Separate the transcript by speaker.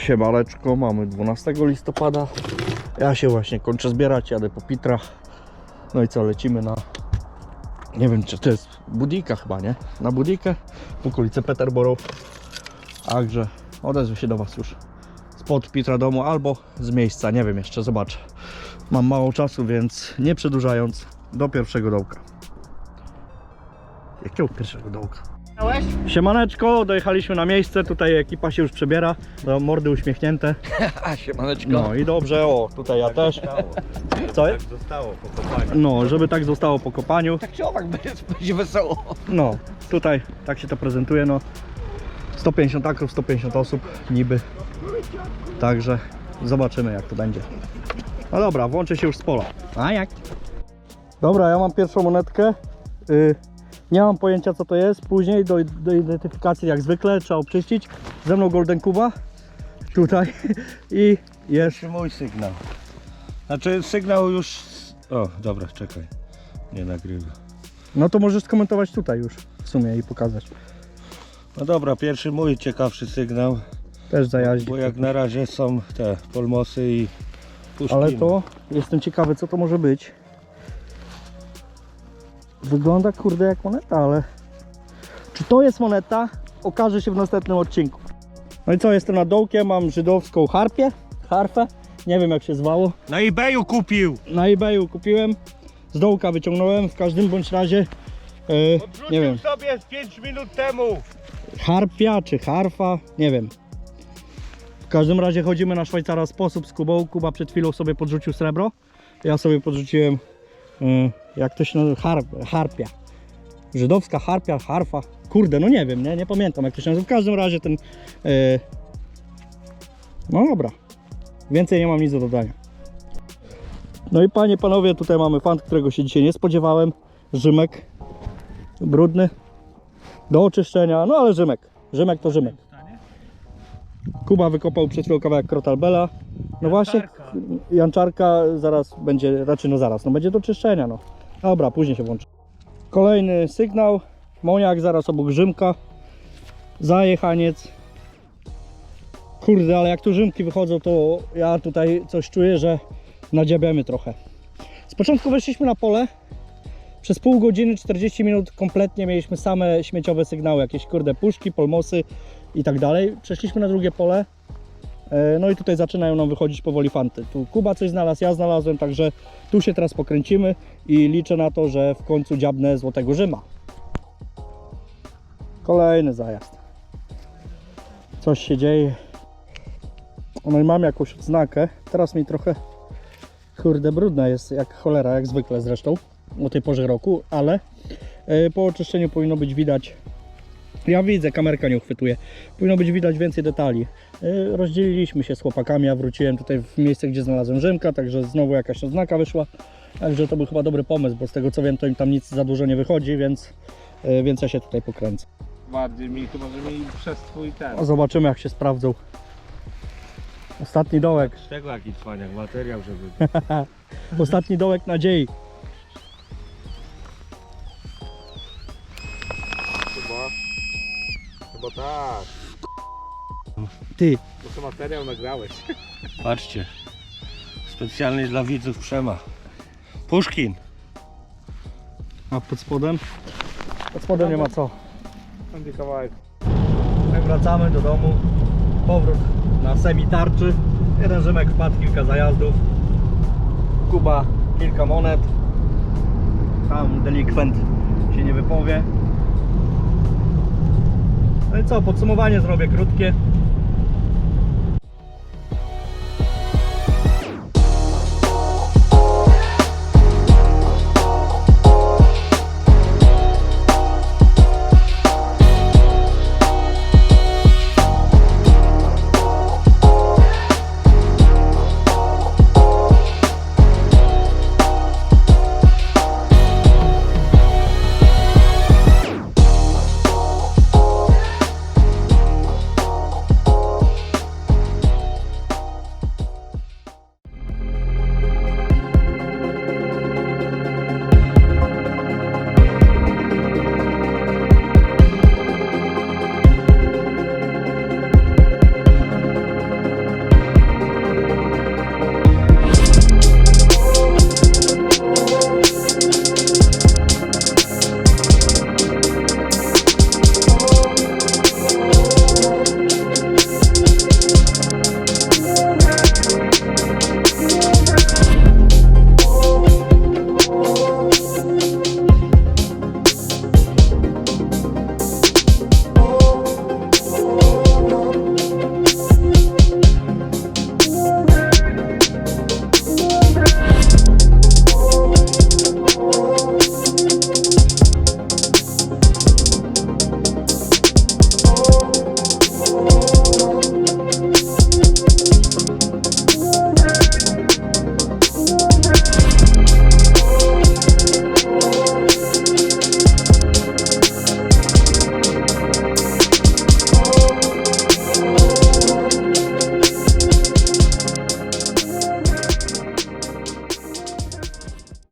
Speaker 1: Siemaleczko, mamy 12 listopada. Ja się właśnie kończę zbierać, jadę po Pitrach. No i co, lecimy na... Nie wiem, czy to jest Budika chyba, nie? Na Budikę, w okolice Peterborough. Także odezwę się do Was już spod Pitra domu albo z miejsca, nie wiem jeszcze, zobaczę. Mam mało czasu, więc nie przedłużając, do pierwszego dołka. Jakiego pierwszego dołka? Siemaneczko, dojechaliśmy na miejsce, tutaj ekipa się już przebiera, do mordy uśmiechnięte.
Speaker 2: A, siemaneczko.
Speaker 1: No i dobrze, o, tutaj ja też. Co?
Speaker 3: Tak zostało po kopaniu.
Speaker 1: No, żeby tak zostało po kopaniu.
Speaker 2: Tak czy owak będzie, będzie wesoło.
Speaker 1: No, tutaj tak się to prezentuje, no. 150 akrów, 150 osób, niby. Także zobaczymy jak to będzie. No dobra, włączę się już z pola. A jak? Dobra, ja mam pierwszą monetkę. Y, nie mam pojęcia co to jest. Później do, do identyfikacji jak zwykle trzeba obczyścić. Ze mną Golden Kuba. Tutaj. I jest.
Speaker 3: Pierwszy mój sygnał. Znaczy sygnał już... O, dobra, czekaj. Nie nagrywa.
Speaker 1: No to możesz skomentować tutaj już w sumie i pokazać.
Speaker 3: No dobra, pierwszy mój ciekawszy sygnał.
Speaker 1: Też zajaździ.
Speaker 3: Bo jak na razie są te polmosy i puszki.
Speaker 1: Ale to jestem ciekawy co to może być. Wygląda kurde jak moneta, ale czy to jest moneta? Okaże się w następnym odcinku. No i co, jestem na dołkiem, mam żydowską harpię, harfę, nie wiem jak się zwało.
Speaker 3: Na eBayu kupił!
Speaker 1: Na eBayu kupiłem, z dołka wyciągnąłem, w każdym bądź razie e, nie wiem,
Speaker 3: sobie z 5 minut temu!
Speaker 1: harpia czy harfa, nie wiem. W każdym razie chodzimy na Szwajcara sposób z Kubą. Kuba przed chwilą sobie podrzucił srebro. Ja sobie podrzuciłem, y, jak to się nazywa, harp, harpia. Żydowska harpia, harfa. Kurde, no nie wiem, nie, nie pamiętam jak to się nazywa. W każdym razie ten... y, no dobra. Więcej nie mam nic do dodania. No i panie, panowie, tutaj mamy fan, którego się dzisiaj nie spodziewałem. Rzymek. Brudny do oczyszczenia, no ale Rzymek. Rzymek to Rzymek. Kuba wykopał przed chwilą kawałek Krotalbela. No właśnie, Janczarka zaraz będzie, raczej no zaraz, no będzie do czyszczenia, no. Dobra, później się włączy. Kolejny sygnał. Moniak zaraz obok Rzymka. Zajechaniec. Kurde, ale jak tu Rzymki wychodzą, to ja tutaj coś czuję, że nadziabiamy trochę. Z początku weszliśmy na pole, przez pół godziny, 40 minut kompletnie mieliśmy same śmieciowe sygnały, jakieś kurde puszki, polmosy i tak dalej. Przeszliśmy na drugie pole. E, No i tutaj zaczynają nam wychodzić powoli fanty. Tu Kuba coś znalazł, ja znalazłem, także tu się teraz pokręcimy i liczę na to, że w końcu dziabnę Złotego Rzyma. Kolejny zajazd. Coś się dzieje. No i mam jakąś odznakę. Teraz mi trochę kurde brudna jest jak cholera, jak zwykle zresztą o tej porze roku, ale e, po oczyszczeniu powinno być widać ja widzę, kamerka nie uchwytuje. Powinno być widać więcej detali. E, Rozdzieliliśmy się z chłopakami, ja wróciłem tutaj w miejsce, gdzie znalazłem Rzymka, także znowu jakaś oznaka wyszła. Także to był chyba dobry pomysł, bo z tego co wiem, to im tam nic za dużo nie wychodzi, więc, e, więc ja się tutaj pokręcę.
Speaker 4: Bardziej mi chyba, że mi przez twój ten.
Speaker 1: O, Zobaczymy jak się sprawdzą. Ostatni dołek,
Speaker 3: Z tego jaki cwaniak, materiał żeby...
Speaker 1: ostatni dołek nadziei.
Speaker 4: Chyba tak.
Speaker 1: Ty,
Speaker 4: Bo to materiał nagrałeś.
Speaker 3: Patrzcie. Specjalnie dla widzów Przema. Puszkin.
Speaker 1: a pod spodem? Pod spodem nie ma co.
Speaker 4: Będzie kawałek.
Speaker 1: My wracamy do domu. Powrót na semi tarczy. Jeden Rzymek wpadł, kilka zajazdów. Kuba, kilka monet. Tam delikwent się nie wypowie. No i co, podsumowanie zrobię krótkie.